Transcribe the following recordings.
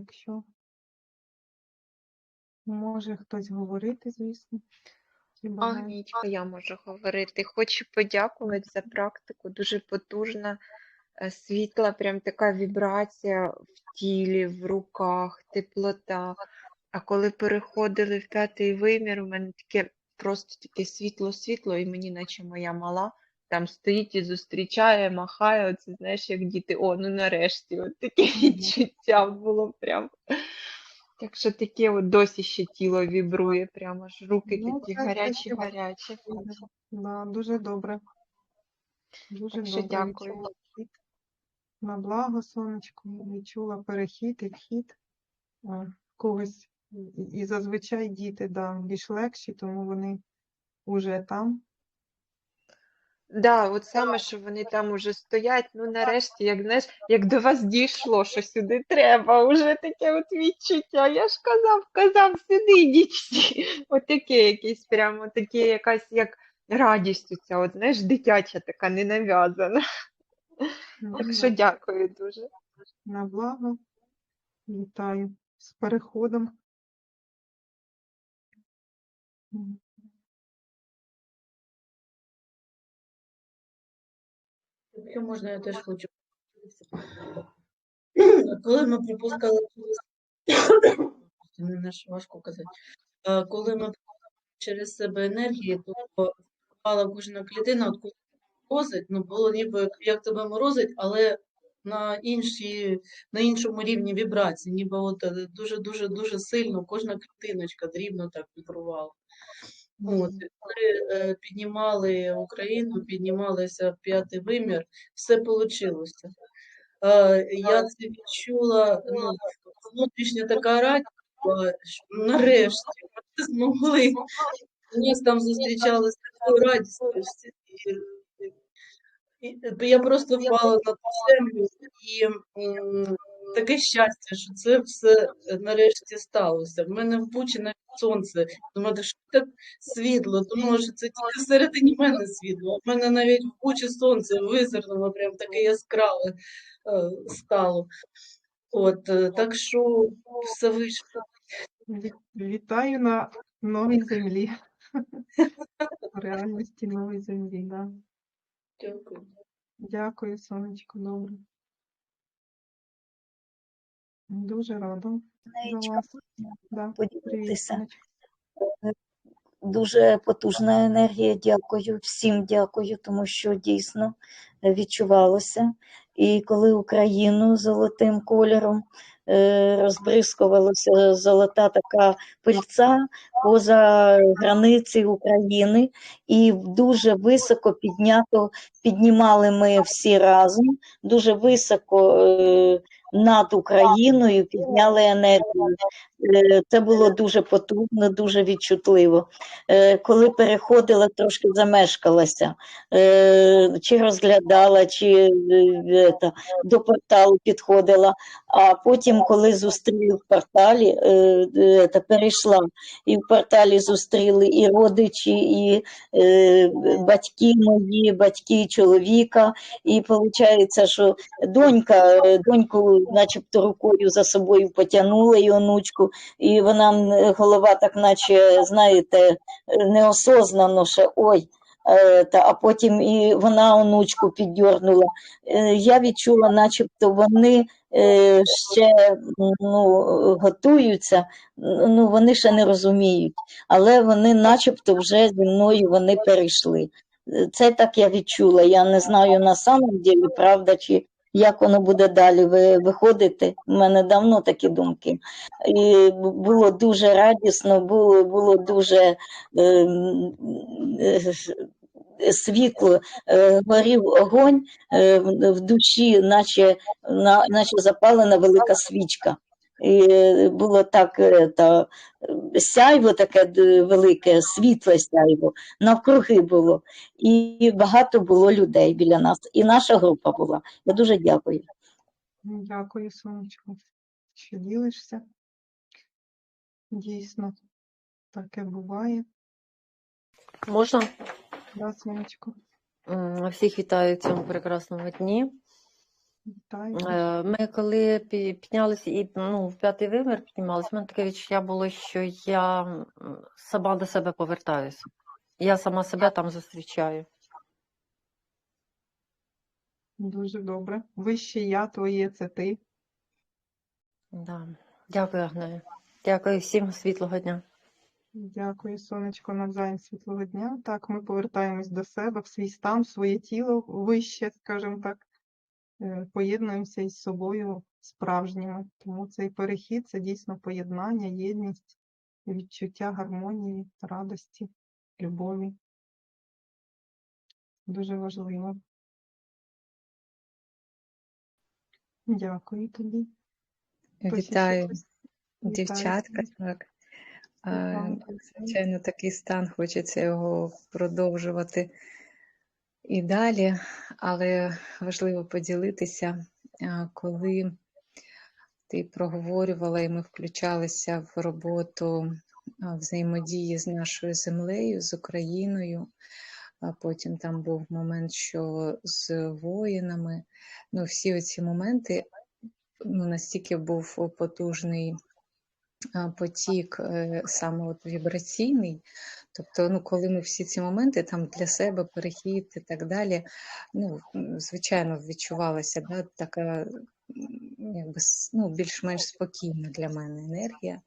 якщо може хтось говорити, звісно. Агнічка, я можу говорити. Хочу подякувати за практику. Дуже потужна, е, світла, прям така вібрація в тілі, в руках, теплота. А коли переходили в п'ятий вимір, у мене таке просто таке світло-світло, і мені, наче моя мала, там стоїть і зустрічає, махає. Оце знаєш, як діти. О, ну нарешті, от таке відчуття було прям. Так що таке от досі ще тіло вібрує, прямо ж руки Ну, такі гарячі, гарячі. Да, дуже добре. Дуже Так що добре дякую. на благо сонечко, відчула перехід і вхід когось. І- І зазвичай діти да, більш легші, тому вони вже там. Да, от саме, що вони там уже стоять, ну нарешті, як знаєш, як до вас дійшло, що сюди треба, уже таке от відчуття. Я ж казав, казав, сюди йдіть всі. Отаке якесь прямо таке якась як радість оця, от знаєш, дитяча така ненав'язана. Так що дякую дуже. На благо. Вітаю з переходом. Якщо можна, я теж хочу. Коли ми пропускали не наш важко казати. Коли ми пропускали через себе енергії, то впала кожна клітина, от коли морозить, ну було ніби як- як тебе морозить, але на іншій, на іншому рівні вібрації, ніби от е, дуже дуже дуже сильно кожна клітиночка дрібно так вібрувала. От, коли е, піднімали Україну, піднімалися в п'ятий вимір, все вийшло. Е, я це відчула, ну, внутрішня така радість, що нарешті ми змогли. Нас там зустрічали з такою радістю. І, і я просто впала на ту землю і таке щастя, що це все е, нарешті сталося. В мене в Бучі навіть сонце. Думаю, що так світло, думала, що це тільки всередині мене світло. в мене навіть в Бучі сонце визирнуло, прям таке яскраве е, стало. От, е, так що все вийшло. Вітаю на новій землі. В реальності нової землі, да. Дякую. Дякую, сонечко, добре. Дуже рада Да. Поділитися. Дуже потужна енергія. Дякую, всім дякую, тому що дійсно відчувалося. І коли Україну золотим кольором е, розбризкувалася золота така пильця поза границі України, і дуже високо піднято піднімали ми всі разом, дуже високо е, над Україною підняли енергію. Е, Це було дуже потужно, дуже відчутливо. Е, Коли переходила, трошки замешкалася, Е, чи розглядала, чи до порталу підходила. А потім, коли зустріли в порталі, е, е, та перейшла, і в порталі зустріли і родичі, і е, батьки мої, батьки чоловіка. І виходить, що донька, доньку, начебто, рукою за собою потягнула і онучку, і вона голова, так наче, знаєте, неосознано, що ой. Та, а потім і вона онучку піддьорнула. Я відчула, начебто вони ще ну, готуються, ну вони ще не розуміють, але вони, начебто, вже зі мною вони перейшли. Е, Це так я відчула. Я не знаю на самом деле, правда, чи як воно буде далі виходити. У мене давно такі думки. І було дуже радісно, було, було дуже е, е, світло, е, горів огонь е, в душі, наче, наче запалена велика свічка. І було так е, та, сяйво таке велике, світле сяйво, навкруги було. І багато було людей біля нас. І наша група була. Я дуже дякую. Дякую, сонечко, що ділишся. Дійсно, таке буває. Можна? Да, сонечко. Всіх вітаю в цьому прекрасному дні. Вітаю. Е, Ми коли піднялися і ну, в п'ятий вимір піднімалися, в мене таке відчуття було, що я сама до себе повертаюся. Я сама себе там зустрічаю. Дуже добре. Вище я твоє це ти. Да. Дякую, Агнею. Дякую всім світлого дня. Дякую, сонечко, навзаєм світлого дня. Так, ми повертаємось до себе, в свій стан, в своє тіло вище, скажімо так, е, поєднуємося із собою справжніми. Тому цей перехід це дійсно поєднання, єдність, відчуття гармонії, радості, любові. Дуже важливо. Дякую тобі. Вітаю. Вітаю, дівчатка. Так. Е. Звичайно, такий стан, хочеться його продовжувати і далі, але важливо поділитися, е, коли ти проговорювала і ми включалися в роботу е, взаємодії з нашою землею, з Україною. А потім там був момент, що з воїнами. Ну, всі оці моменти ну, настільки був потужний потік е, саме от вібраційний. Тобто, ну, коли ми всі ці моменти там для себе перехід і так далі, ну, звичайно, відчувалася да, така якби, ну, більш-менш спокійна для мене енергія.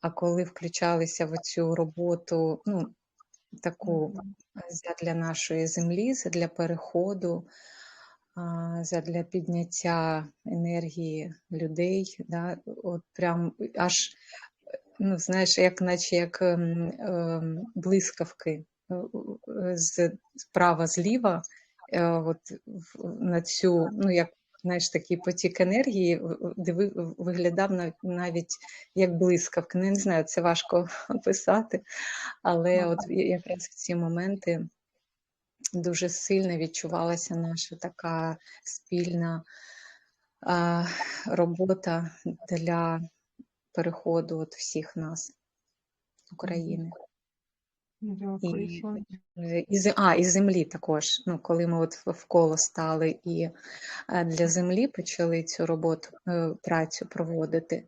А коли включалися в цю роботу, ну, таку для нашої землі, для переходу, а, задля підняття енергії людей, да, от прям аж, ну, знаєш, як наче як ем, ем, блискавки е, з справа зліва, е, от на цю, ну як знаєш, такий потік енергії, виглядав нав- навіть як блискавки. Ну, не знаю, це важко описати, але от якраз в ці моменти дуже сильно відчувалася наша така спільна а, робота для переходу от всіх нас України. Дякую, І, е, і, а, і землі також. Ну, коли ми от вколо стали і е, для землі почали цю роботу, е, працю проводити,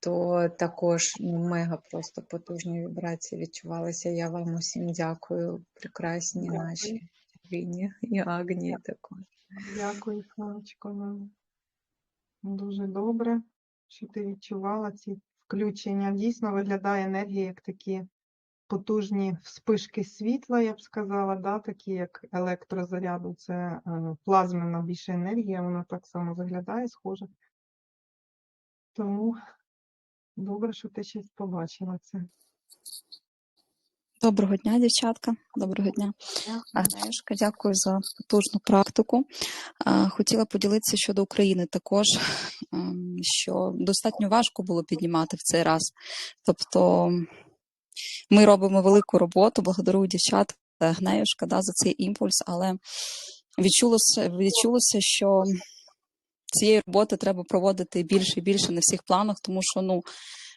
то також ну, мега просто потужні вібрації відчувалися. Я вам усім дякую, прекрасні Дякую. наші Ірині і Агнії також. Дякую, сонечко. вам. Дуже добре, що ти відчувала ці включення. Дійсно виглядає енергія як такі потужні вспишки світла, я б сказала, да? такі як електрозаряду. Це е, плазменна більше енергія, вона так само виглядає, схоже. Тому добре, що ти щось побачила це. Доброго дня, дівчатка. Доброго дня. Агнешка, дякую за потужну практику. Хотіла поділитися щодо України також, ем, що достатньо важко було піднімати в цей раз. Тобто ми робимо велику роботу, благодарую дівчат Агнеюшка да, за цей імпульс, але відчулося, відчулося, що цієї роботи треба проводити більше і більше на всіх планах, тому що ну,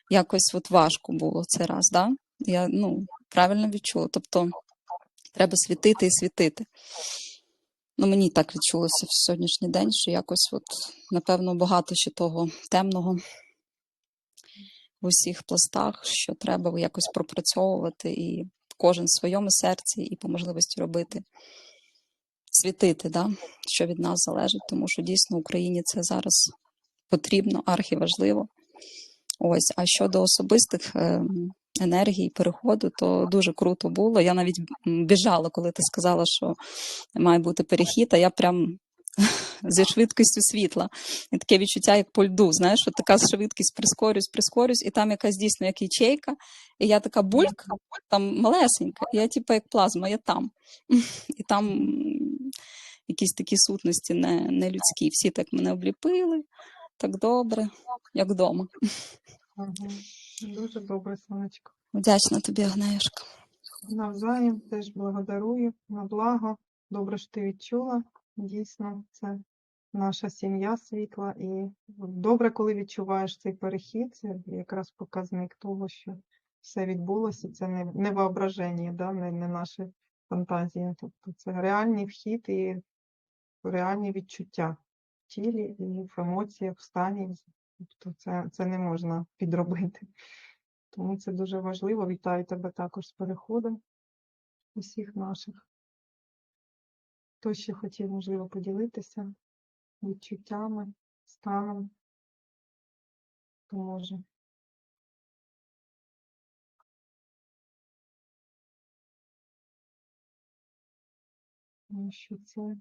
якось от важко було цей раз. Да? Я ну, правильно відчула. Тобто треба світити і світити. Ну, мені так відчулося в сьогоднішній день, що якось, от, напевно, багато ще того темного в усіх пластах, що треба якось пропрацьовувати і кожен в своєму серці, і по можливості робити, світити, да? що від нас залежить, тому що дійсно Україні це зараз потрібно, архіважливо. Ось, а щодо особистих ем, енергій, переходу, то дуже круто було. Я навіть біжала, коли ти сказала, що має бути перехід, а я прям зі швидкістю світла. І таке відчуття, як по льду. Знаєш, от така швидкість прискорюсь, прискорюсь, і там якась дійсно як ячейка, і я така бульк, там малесенька, я типу як плазма, я там. І там якісь такі сутності не, не людські. Всі так мене обліпили, так добре, як вдома. Ага. Дуже добре, сонечко. Вдячна тобі, Агнеюшка. Навзаєм теж благодарую на благо. Добре, що ти відчула. Дійсно, це наша сім'я світла. І добре, коли відчуваєш цей перехід, це якраз показник того, що все відбулося. Це не, не воображення, да? не, не наші фантазії. Тобто це реальний вхід і реальні відчуття. в тілі, і в емоціях, в стані. Тобто це, це не можна підробити. Тому це дуже важливо. Вітаю тебе також з переходом усіх наших. Хто ще хотів, можливо, поділитися відчуттями, станом, то може. Тому що це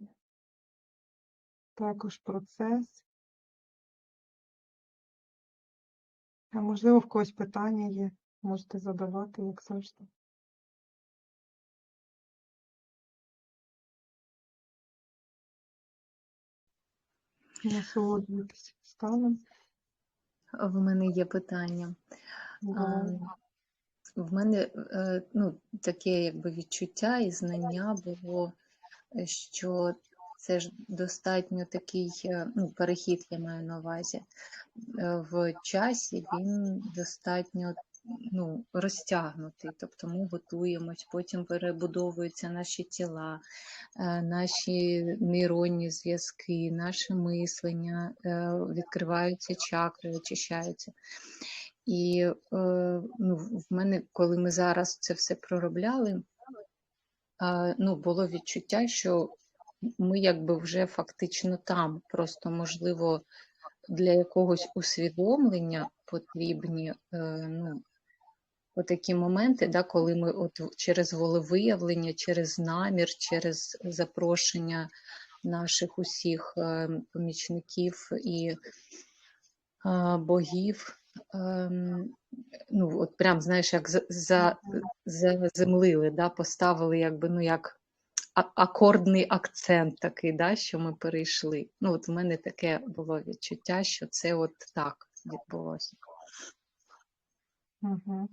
також процес. А можливо, в когось питання є, можете задавати, як завжди. Насолоджуйтесь станом. В мене є питання. А, В мене е, ну, таке якби відчуття і знання було, що це ж достатньо такий е, ну, перехід, я маю на увазі. Е, В часі він достатньо ну, розтягнутий. Тобто ми готуємось, потім перебудовуються наші тіла, е, наші нейронні зв'язки, наше мислення, е, відкриваються чакри, очищаються. І е, ну, в мене, коли ми зараз це все проробляли, ну, було відчуття, що ми якби вже фактично там. Просто, можливо, для якогось усвідомлення потрібні ну, отакі моменти, да, коли ми от через волевиявлення, через намір, через запрошення наших усіх е, помічників і е, богів. ем, Ну, от прям, знаєш, як за, за, заземлили, да, поставили якби, ну, як акордний акцент такий, да, що ми перейшли. Ну, от в мене таке було відчуття, що це от так відбулося. Угу.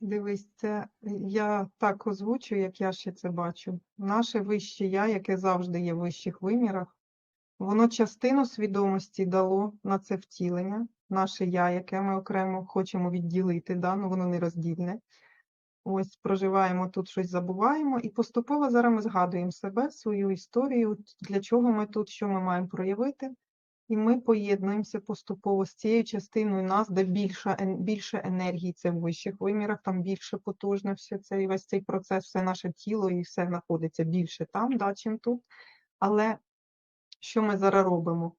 Дивись, це я так озвучу, як я ще це бачу. Наше вище я, яке завжди є в вищих вимірах, воно частину свідомості дало на це втілення, наше я, яке ми окремо хочемо відділити, да? ну воно не роздільне. Ось проживаємо тут, щось забуваємо, і поступово зараз ми згадуємо себе, свою історію, для чого ми тут, що ми маємо проявити. І ми поєднуємося поступово з цією частиною нас, де більше, більше енергії, це в вищих вимірах, там більше потужне все це, і весь цей процес, все наше тіло і все знаходиться більше там, да, чим тут. Але що ми зараз робимо?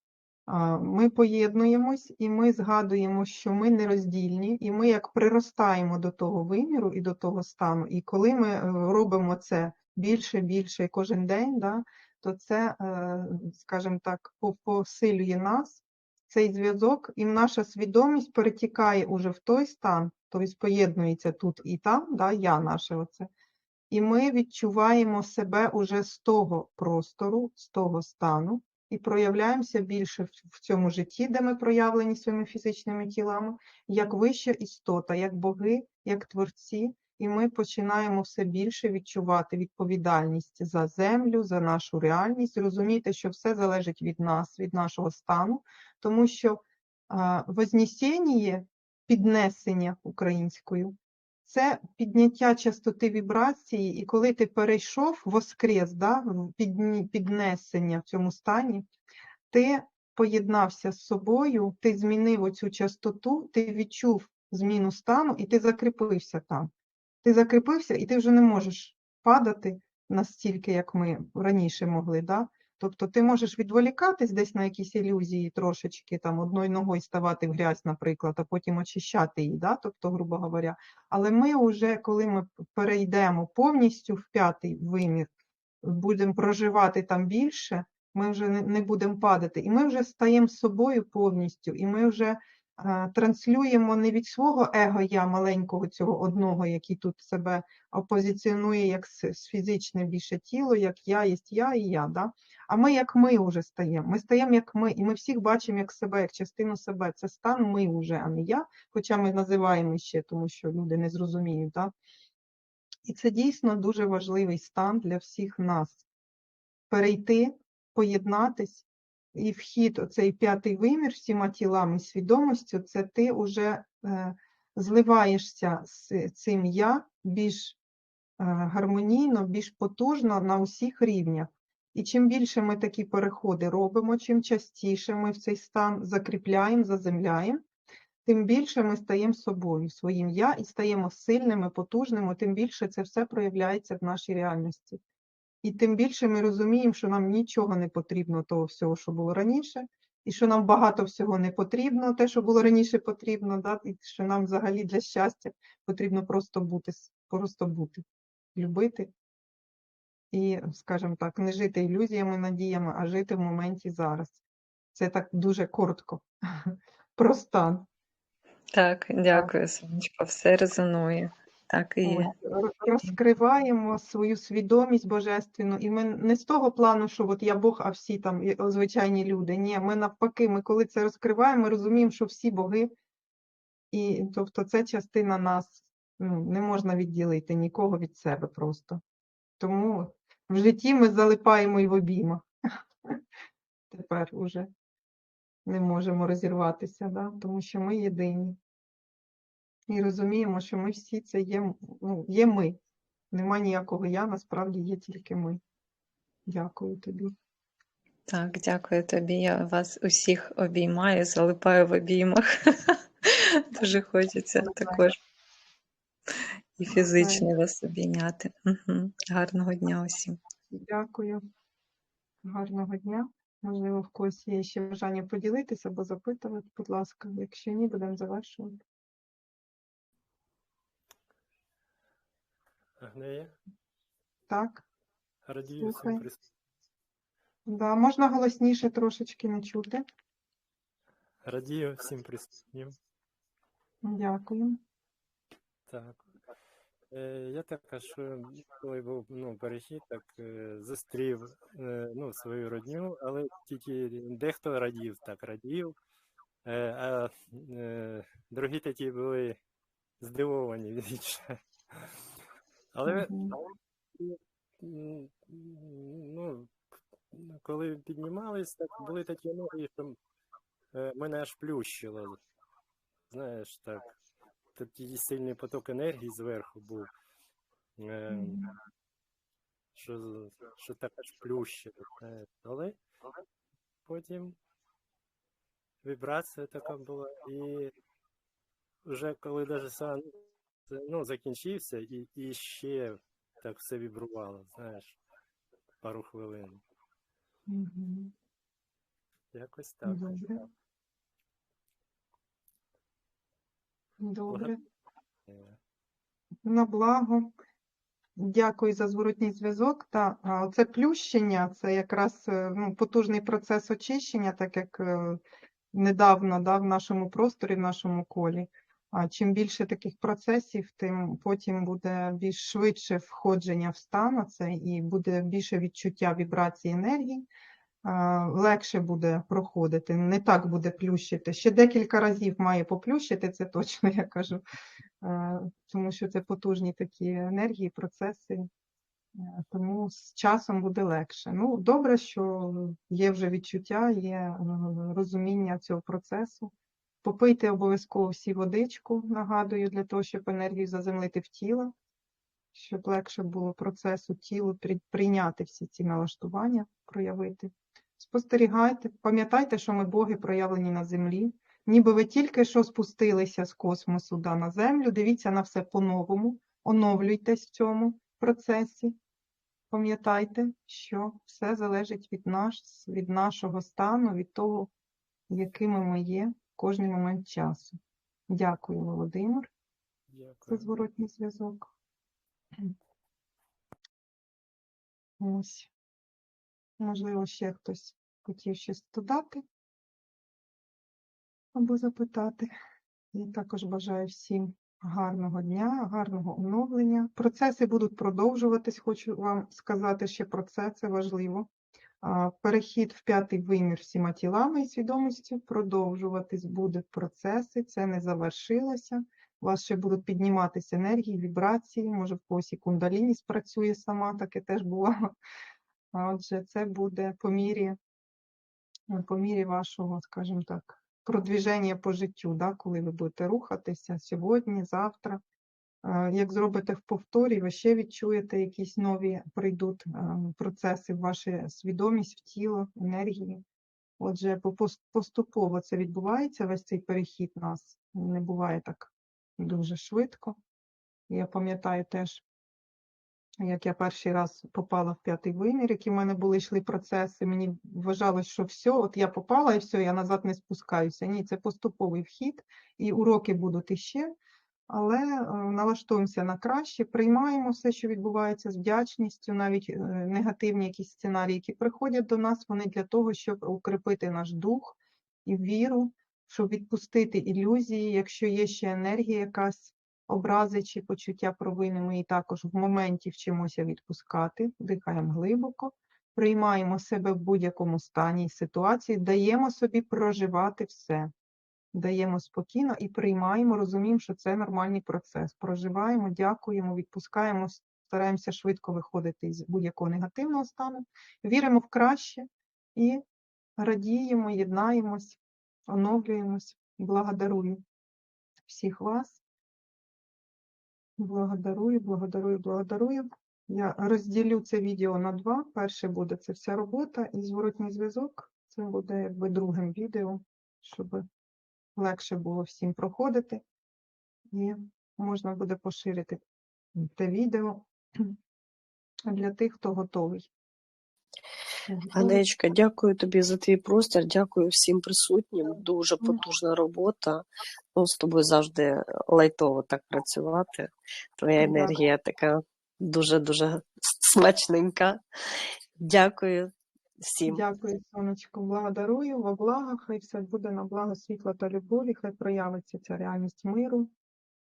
Ми поєднуємось і ми згадуємо, що ми нероздільні, і ми як приростаємо до того виміру і до того стану. І коли ми е, робимо це більше, більше кожен день, да, то це, е, скажімо так, посилює нас, цей зв'язок, і наша свідомість перетікає уже в той стан, тобто поєднується тут і там, да, я наше оце. І ми відчуваємо себе уже з того простору, з того стану, і проявляємося більше в- в цьому житті, де ми проявлені своїми фізичними тілами, як вища істота, як боги, як творці, і ми починаємо все більше відчувати відповідальність за землю, за нашу реальність, розуміти, що все залежить від нас, від нашого стану, тому що а, вознесіння, піднесення українською, це підняття частоти вібрації, і коли ти перейшов воскрес, да, піднесення в цьому стані, ти поєднався з собою, ти змінив оцю частоту, ти відчув зміну стану і ти закріпився там. Ти закріпився, і ти вже не можеш падати настільки, як ми раніше могли. Да? Тобто ти можеш відволікатись десь на якісь ілюзії трошечки, там одною ногою ставати в грязь, наприклад, а потім очищати її, да? тобто, грубо говоря. Але ми вже, коли ми перейдемо повністю в п'ятий вимір, будемо проживати там більше, ми вже не, будемо падати. І ми вже стаємо собою повністю, і ми вже транслюємо не від свого его я маленького цього одного, який тут себе опозиціонує як фізичне більше тіло, як я є я і я. Да? А ми як ми вже стаємо. Ми стаємо як ми, і ми всіх бачимо як себе, як частину себе. Це стан ми вже, а не я, хоча ми називаємо ще, тому що люди не зрозуміють. Да? І це дійсно дуже важливий стан для всіх нас. Перейти, поєднатись, і вхід, оцей п'ятий вимір всіма тілами свідомістю, це ти вже е, зливаєшся з цим я більш е, гармонійно, більш потужно на усіх рівнях. І чим більше ми такі переходи робимо, чим частіше ми в цей стан закріпляємо, заземляємо, тим більше ми стаємо собою, своїм я і стаємо сильними, потужними, тим більше це все проявляється в нашій реальності. І тим більше ми розуміємо, що нам нічого не потрібно того всього, що було раніше, і що нам багато всього не потрібно, те, що було раніше потрібно, да? і що нам взагалі для щастя потрібно просто бути, просто бути, любити і, скажімо так, не жити ілюзіями, надіями, а жити в моменті зараз. Це так дуже коротко. Про стан. Так, дякую, сонечко, все резонує. Так і розкриваємо свою свідомість божественну, і ми не з того плану, що от я Бог, а всі там звичайні люди. Ні, ми навпаки, ми коли це розкриваємо, ми розуміємо, що всі боги, і тобто це частина нас, ну, не можна відділити нікого від себе просто. Тому в житті ми залипаємо і в обіймах. Тепер уже не можемо розірватися, да? тому що ми єдині. І розуміємо, що ми всі це є, ну, є ми. Нема ніякого я, насправді є тільки ми. Дякую тобі. Так, дякую тобі. Я вас усіх обіймаю, залипаю в обіймах. Дуже хочеться також і фізично вас обійняти. Гарного дня усім. Дякую. Гарного дня. Можливо, в когось є ще бажання поділитися або запитувати, будь ласка. Якщо ні, будемо завершувати. Агнея, Так, радію всім присутнім. да, можна голосніше трошечки не чути. Радію всім присутнім. Дякую. Так. Е, я також, е, коли був ну, перехід, так е, зустрів е, ну, свою родню, але тільки дехто радів, так радів, е, а е, другі такі були здивовані відчай. Але Мгм. ну, коли піднімались, так були такі емоції, що е, мене аж плющило. Знаєш, так. Такий сильний поток енергії зверху був. Е, що, що так аж плющило. знаєш. Але потім вібрація така була, і вже коли даже сам ну, закінчився, і, і ще так все вібрувало, знаєш, пару хвилин. Мгм. Якось так. Добре. Добре. Е, На благо. Дякую за зворотній зв'язок. Та це плющення, це якраз е, ну, потужний процес очищення, так як е, недавно да, в нашому просторі, в нашому колі. Чим більше таких процесів, тим потім буде більш швидше входження в стан, це і буде більше відчуття вібрації енергії. Легше буде проходити, не так буде плющити. Ще декілька разів має поплющити, це точно я кажу е, тому що це потужні такі енергії, процеси, е, тому з часом буде легше. Ну, добре, що є вже відчуття, є е, розуміння цього процесу. Попийте обов'язково всі водичку, нагадую, для того, щоб енергію заземлити в тіло, щоб легше було процесу тілу прийняти всі ці налаштування, проявити. Спостерігайте, пам'ятайте, що ми боги проявлені на землі. Ніби ви тільки що спустилися з космосу да, на землю, дивіться на все по-новому, оновлюйтесь в цьому процесі. Пам'ятайте, що все залежить від, наш, від нашого стану, від того, якими ми є кожний момент часу. Дякую, Володимир, за зворотній зв'язок. Ось. Можливо, ще хтось хотів щось додати або запитати. І також бажаю всім гарного дня, гарного оновлення. Процеси будуть продовжуватись. Хочу вам сказати ще про це, це важливо. Перехід в п'ятий вимір всіма тілами і свідомістю продовжуватись будуть процеси, це не завершилося. У вас ще будуть підніматися енергії, вібрації, може в когось і кундаліні спрацює сама, таке теж бувало. Отже, це буде по мірі, по мірі вашого, скажімо так, продвіження по життю, да, коли ви будете рухатися сьогодні, завтра. Як зробите в повторі, ви ще відчуєте якісь нові прийдуть процеси в вашу свідомість, в тіло, енергії. Отже, поступово це відбувається, весь цей перехід нас не буває так дуже швидко. Я пам'ятаю теж, як я перший раз попала в п'ятий вимір, які в мене були йшли процеси. Мені вважалось, що все, от я попала і все, я назад не спускаюся. Ні, це поступовий вхід, і уроки будуть іще. Але е, налаштуємося на краще, приймаємо все, що відбувається з вдячністю, навіть е, негативні якісь сценарії, які приходять до нас, вони для того, щоб укріпити наш дух і віру, щоб відпустити ілюзії, якщо є ще енергія якась, образи чи почуття провини, ми її також в моменті вчимося відпускати, дихаємо глибоко, приймаємо себе в будь-якому стані і ситуації, даємо собі проживати все даємо спокійно і приймаємо, розуміємо, що це нормальний процес. Проживаємо, дякуємо, відпускаємо, стараємося швидко виходити з будь-якого негативного стану, віримо в краще і радіємо, єднаємось, оновлюємось. Благодарую всіх вас. Благодарую, благодарую, благодарую. Я розділю це відео на два. Перше буде це вся робота і зворотній зв'язок. Це буде якби другим відео, щоб легше було всім проходити, і можна буде поширити те відео для тих, хто готовий. Хто готовий. Ганечка, дякую тобі за твій простір, дякую всім присутнім. Дуже потужна робота. Ну, з тобою завжди лайтово так працювати. Твоя енергія така дуже-дуже смачненька. Дякую всім. Дякую, сонечко. Благодарую во благо, хай все буде на благо світла та любові, хай проявиться ця реальність миру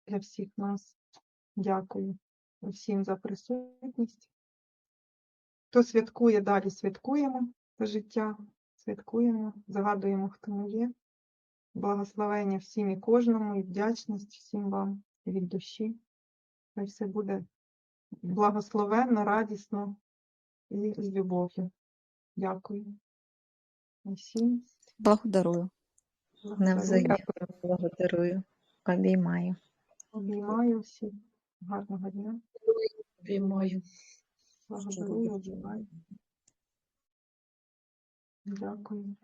для всіх нас. Дякую всім за присутність. Хто святкує, далі святкуємо життя, святкуємо, згадуємо, хто ми є. Благословення всім і кожному, і вдячність всім вам від душі. Хай все буде благословенно, радісно і з любов'ю. Дякую. Усім. Благодарую. Навзаєм благодарую. Обіймаю. Обіймаю всіх. Гарного дня. Обіймаю. Благодарую, обіймаю. Дякую.